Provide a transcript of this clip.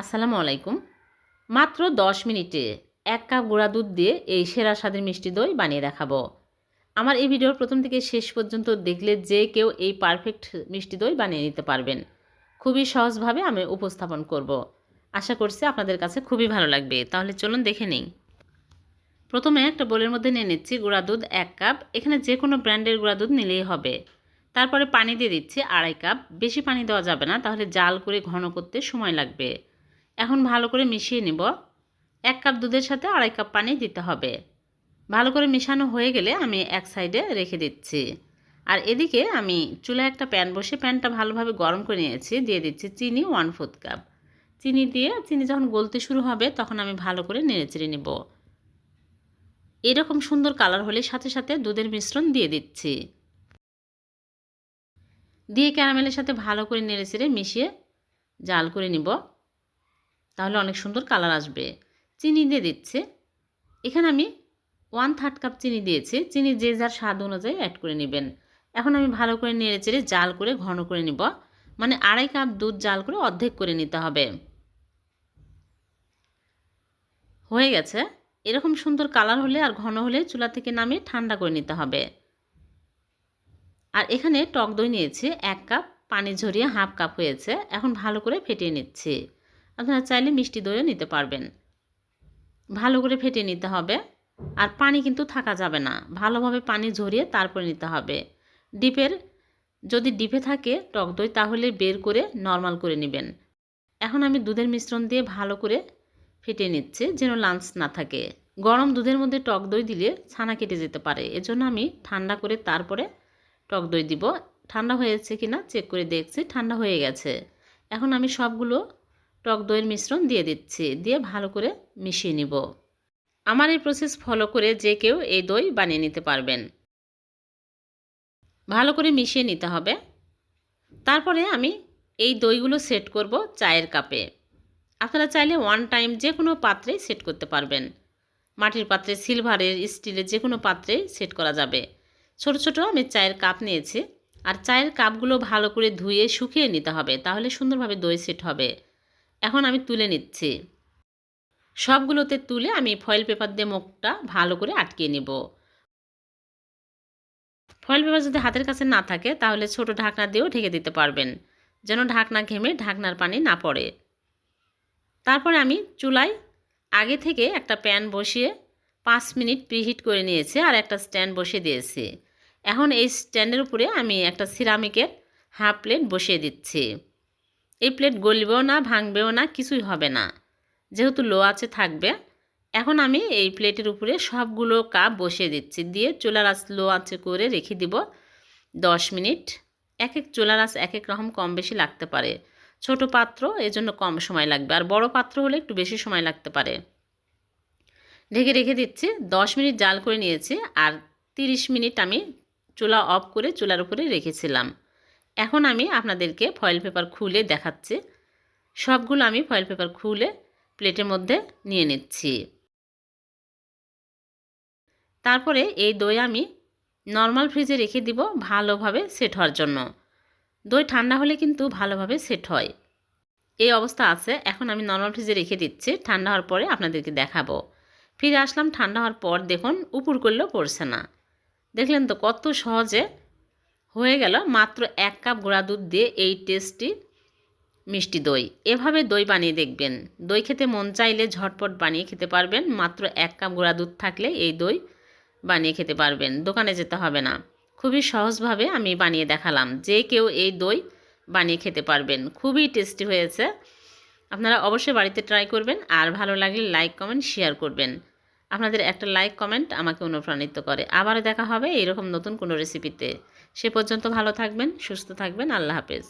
আসসালামু আলাইকুম। মাত্র দশ মিনিটে এক কাপ গুঁড়া দুধ দিয়ে এই সেরা স্বাদের মিষ্টি দই বানিয়ে দেখাবো। আমার এই ভিডিওর প্রথম থেকে শেষ পর্যন্ত দেখলে যে কেউ এই পারফেক্ট মিষ্টি দই বানিয়ে নিতে পারবেন। খুবই সহজভাবে আমি উপস্থাপন করব। আশা করছি আপনাদের কাছে খুবই ভালো লাগবে। তাহলে চলুন দেখে নিই। প্রথমে একটা বোলের মধ্যে নিয়ে নিচ্ছি গুঁড়া দুধ এক কাপ। এখানে যে কোনো ব্র্যান্ডের গুঁড়া দুধ নিলেই হবে। তারপরে পানি দিয়ে দিচ্ছি আড়াই কাপ। বেশি পানি দেওয়া যাবে না। তাহলে জাল করে ঘন করতে সময় লাগবে। এখন ভালো করে মিশিয়ে নিব। এক কাপ দুধের সাথে আড়াই কাপ পানি দিতে হবে। ভালো করে মেশানো হয়ে গেলে আমি এক সাইডে রেখে দিচ্ছি। আর এদিকে আমি চুলায় একটা প্যান বসে প্যানটা ভালোভাবে গরম করে নিয়েছি। দিয়ে দিচ্ছি চিনি ওয়ান ফোর্থ কাপ। চিনি দিয়ে, চিনি যখন গলতে শুরু হবে তখন আমি ভালো করে নেড়েচেড়ে নেব। এরকম সুন্দর কালার হলে সাথে সাথে দুধের মিশ্রণ দিয়ে দিচ্ছি। দিয়ে ক্যারামেলের সাথে ভালো করে নেড়েচেড়ে মিশিয়ে জাল করে নিব। তাহলে অনেক সুন্দর কালার আসবে। চিনি দিয়ে দিচ্ছে। এখানে আমি ওয়ান থার্ড কাপ চিনি দিয়েছি। চিনি যে যার স্বাদ অনুযায়ী অ্যাড করে নেবেন। এখন আমি ভালো করে নেড়ে চেড়ে জাল করে ঘন করে নিব। মানে আড়াই কাপ দুধ জাল করে অর্ধেক করে নিতে হবে। হয়ে গেছে। এরকম সুন্দর কালার হলে আর ঘন হলে চুলা থেকে নামিয়ে ঠান্ডা করে নিতে হবে। আর এখানে টক দই নিয়েছি। এক কাপ পানি ঝরিয়ে হাফ কাপ হয়েছে। এখন ভালো করে ফেটিয়ে নিচ্ছি। আপনারা চাইলে মিষ্টি দইও নিতে পারবেন। ভালো করে ফেটে নিতে হবে। আর পানি কিন্তু থাকা যাবে না। ভালোভাবে পানি ঝরিয়ে তারপরে নিতে হবে। ডিপের যদি ডিপে থাকে টক দই, তাহলে বের করে নর্মাল করে নেবেন। এখন আমি দুধের মিশ্রণ দিয়ে ভালো করে ফেটে নিচ্ছি, যেন লাঞ্চ না থাকে। গরম দুধের মধ্যে টক দই দিলে ছানা কেটে যেতে পারে। এজন্য আমি ঠান্ডা করে তারপরে টক দই দিব। ঠান্ডা হয়েছে কি না চেক করে দেখছি। ঠান্ডা হয়ে গেছে। এখন আমি সবগুলো টক দইয়ের মিশ্রণ দিয়ে দিচ্ছি, দিয়ে ভালো করে মিশিয়ে নিব। আমার এই প্রসেস ফলো করে যে কেউ এই দই বানিয়ে নিতে পারবেন। ভালো করে মিশিয়ে নিতে হবে। তারপরে আমি এই দইগুলো সেট করব চায়ের কাপে। আপনারা চাইলে ওয়ান টাইম যে কোনো পাত্রে সেট করতে পারবেন। মাটির পাত্রে সিলভারের স্টিলের যে কোনো পাত্রে সেট করা যাবে। ছোট ছোট আমি চায়ের কাপ নিয়েছি। আর চায়ের কাপগুলো ভালো করে ধুয়ে শুকিয়ে নিতে হবে, তাহলে সুন্দরভাবে দই সেট হবে। এখন আমি তুলে নিচ্ছি। সবগুলোতে তুলে আমি ফয়েল পেপার দিয়ে মুখটা ভালো করে আটকিয়ে নেব। ফয়েল পেপার যদি হাতের কাছে না থাকে, তাহলে ছোট ঢাকনা দিয়েও ঢেকে দিতে পারবেন, যেন ঢাকনা ঘেমে ঢাকনার পানি না পড়ে। তারপরে আমি চুলায় আগে থেকে একটা প্যান বসিয়ে পাঁচ মিনিট প্রিহিট করে নিয়েছি আর একটা স্ট্যান্ড বসিয়ে দিয়েছি। এখন এই স্ট্যান্ডের উপরে আমি একটা সিরামিকের হাফ প্লেট বসিয়ে দিচ্ছি। এই প্লেট গলবেও না, ভাঙবেও না, কিছুই হবে না। যেহেতু লো আছে, থাকবে। এখন আমি এই প্লেটের উপরে সবগুলো কাপ বসিয়ে দিচ্ছি। দিয়ে চুলার আঁচ লো আছে করে রেখে দিব দশ মিনিট। এক এক চুলার আঁচ এক এক রকম কম বেশি লাগতে পারে। ছোট পাত্র, এজন্য কম সময় লাগবে। আর বড় পাত্র হলে একটু বেশি সময় লাগতে পারে। ঢেকে রেখে দিচ্ছি। দশ মিনিট জাল করে নিয়েছি। আর তিরিশ মিনিট আমি চুলা অফ করে চুলার উপরে রেখেছিলাম। এখন আমি আপনাদেরকে ফয়েল পেপার খুলে দেখাচ্ছি। সবগুলো আমি ফয়েল পেপার খুলে প্লেটের মধ্যে নিয়ে নিচ্ছি। তারপরে এই দই আমি নর্মাল ফ্রিজে রেখে দিব ভালোভাবে সেট হওয়ার জন্য। দই ঠান্ডা হলে কিন্তু ভালোভাবে সেট হয়। এই অবস্থা আছে। এখন আমি নর্মাল ফ্রিজে রেখে দিচ্ছি। ঠান্ডা হওয়ার পরে আপনাদেরকে দেখাবো। ফিরে আসলাম। ঠান্ডা হওয়ার পর দেখুন, উপর করলেও পড়ছে না। দেখলেন তো কত সহজে হয়ে গেল মাত্র এক কাপ গুঁড়া দুধ দিয়ে এই টেস্টি মিষ্টি দই। এভাবে দই বানিয়ে দেখবেন। দই খেতে মন চাইলে ঝটপট বানিয়ে খেতে পারবেন। মাত্র এক কাপ গুঁড়া দুধ থাকলে এই দই বানিয়ে খেতে পারবেন। দোকানে যেতে হবে না। খুবই সহজভাবে আমি বানিয়ে দেখালাম যে কেউ এই দই বানিয়ে খেতে পারবেন। খুবই টেস্টি হয়েছে। আপনারা অবশ্যই বাড়িতে ট্রাই করবেন। আর ভালো লাগলে লাইক, কমেন্ট, শেয়ার করবেন। আপনাদের একটা লাইক কমেন্ট আমাকে অনুপ্রাণিত করে। আবারও দেখা হবে এরকম নতুন কোনো রেসিপিতে সে পর্যন্ত ভালো থাকবেন, সুস্থ থাকবেন, আল্লাহ হাফেজ।